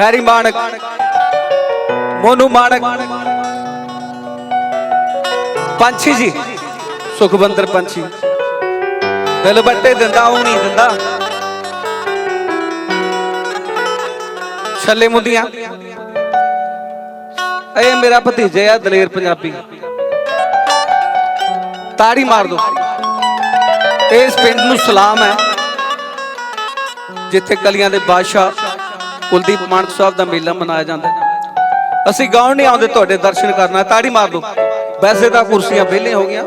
Harry ਮਾਨਕ। ਮੋਨੂ ਮਾਨਕ। ਪੰਛੀ ਜੀ। ਸੁਖਵੰਦਰ ਪੰਛੀ। ਦਿਲ ਬੱਟੇ ਦਿੰਦਾ, ਉਹ ਨਹੀਂ ਦਿੰਦਾ। ਛੱਲੇ ਮੁੰਦੀਆਂ ਇਹ ਮੇਰਾ ਭਤੀਜਾ ਆ, ਦਲੇਰ ਪੰਜਾਬੀ। ਤਾੜੀ ਮਾਰ ਦੋ। ਇਸ ਪਿੰਡ ਨੂੰ ਸਲਾਮ ਹੈ, ਜਿੱਥੇ ਕਲੀਆਂ ਦੇ ਬਾਦਸ਼ਾਹ ਕੁਲਦੀਪ ਮਾਨਕ ਸਾਹਿਬ ਦਾ ਮੇਲਾ ਮਨਾਇਆ ਜਾਂਦਾ ਅਸੀਂ ਗਾਉਣ ਨਹੀਂ ਆਉਂਦੇ, ਤੁਹਾਡੇ ਦਰਸ਼ਨ ਕਰਨਾ ਤਾੜੀ ਮਾਰ ਦੋ ਵੈਸੇ ਤਾਂ ਕੁਰਸੀਆਂ ਵਿਹਲੇ ਹੋ ਗਈਆਂ।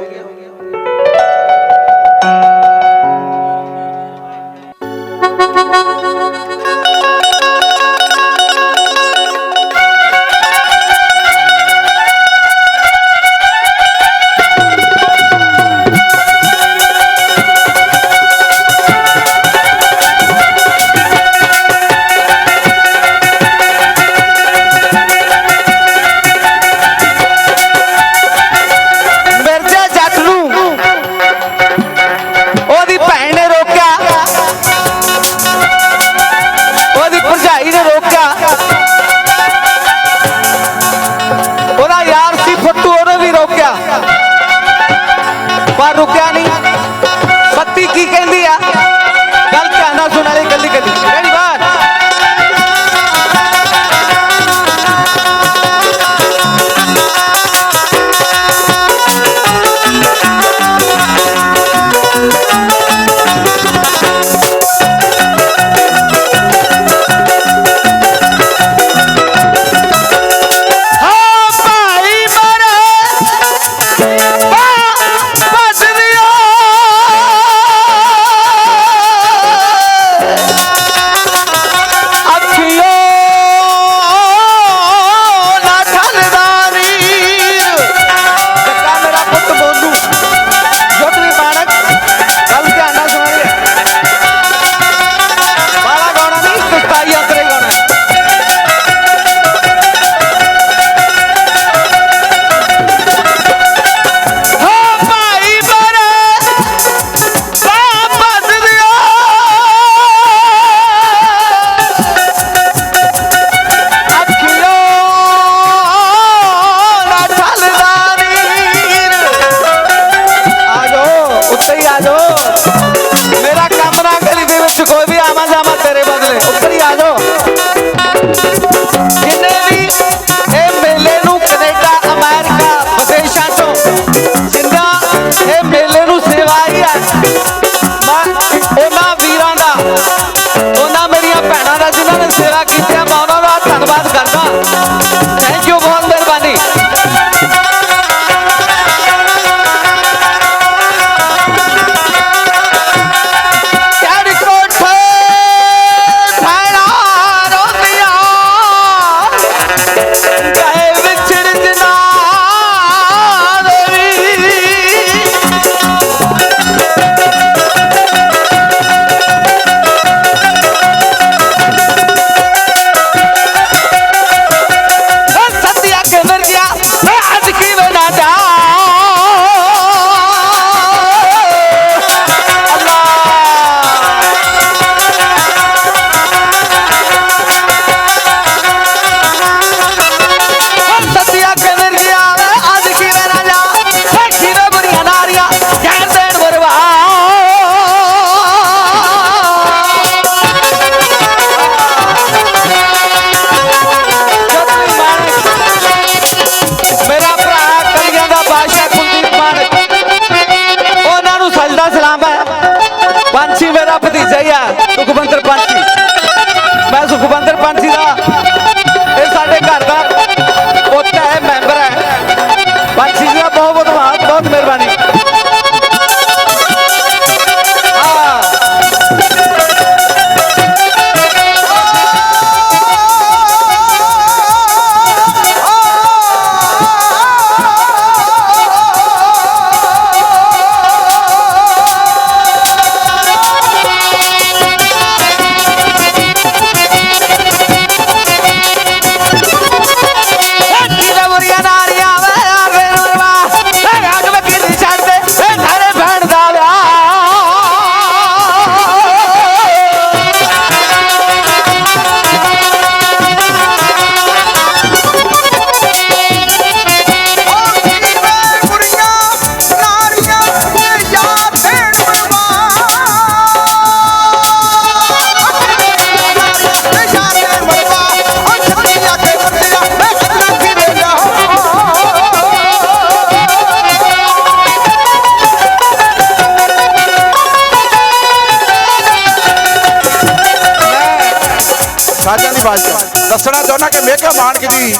ਸਾਜਾਂ ਦੀ ਬਾਦਸ਼ਾਹ ਦੱਸਣਾ ਚਾਹੁੰਦਾ ਕਿ ਮੇਘਾ ਮਾਨਕ ਜੀ,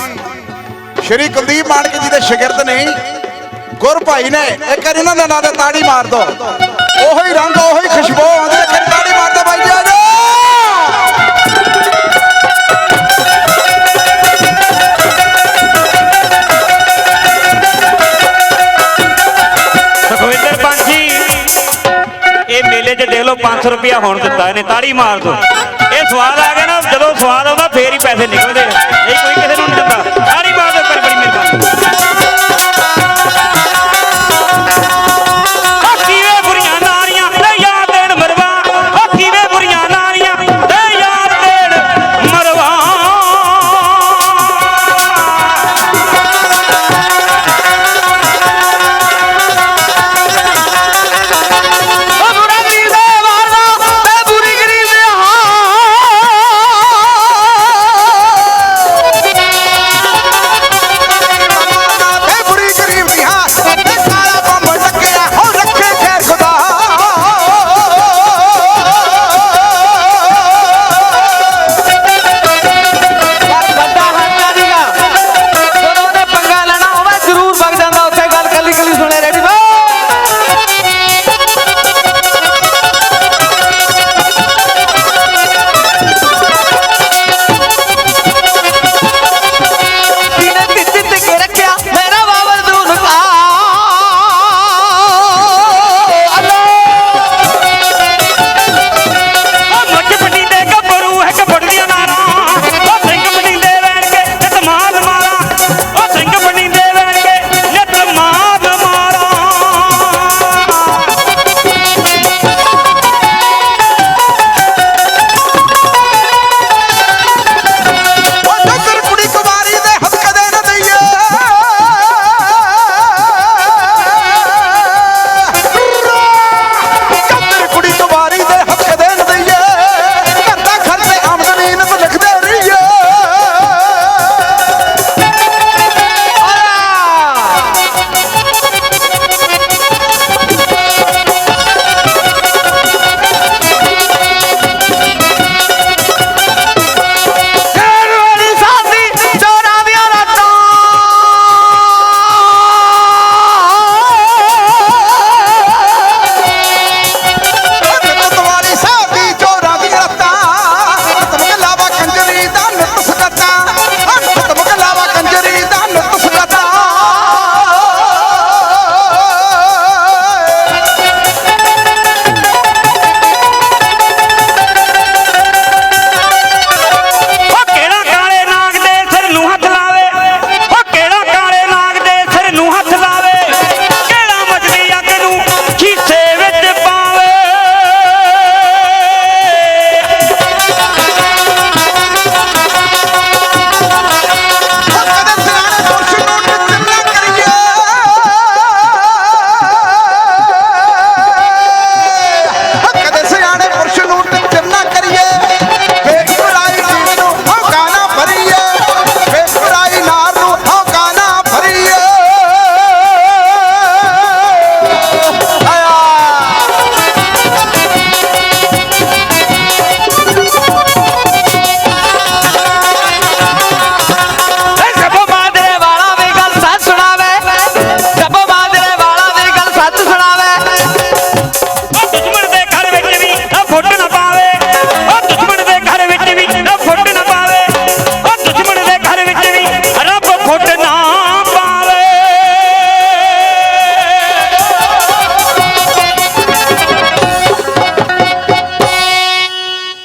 ਸ਼੍ਰੀ ਕੁਲਦੀਪ ਮਾਨਕ ਜੀ ਦੇ ਸ਼ਾਗਿਰਦ ਨੇ, ਗੁਰ ਭਾਈ ਨੇ, ਇੱਕ ਵਾਰੀ ਇਹਨਾਂ ਦਾ ਨਾਂ ਤੇ ਤਾੜੀ ਮਾਰ ਦੋ। ਉਹੀ ਰੰਗ, ਉਹੀ ਖੁਸ਼ਬੂ ਆਉਂਦੀ ਹੈ ਇੱਕ ਤਾੜੀ ਮਾਰ ਦੋ ਬਾਈ ਜੀ ਆ ਜਾਓ। ਸੁਖਵਿੰਦਰ ਪੰਛੀ ਇਹ ਮੇਲੇ 'ਚ ਦੇਖ ਲਓ 500 ਰੁਪਇਆ ਹੁਣ ਦਿੱਤਾ ਇਹਨੇ, ਤਾੜੀ ਮਾਰ ਦੋ। ਇਹ ਸਵਾਦ ਆ ਗਿਆ ਸਵਾਦ ਆਉਂਦਾ ਫੇਰ ਹੀ ਪੈਸੇ ਨਿਕਲਦੇ ਆ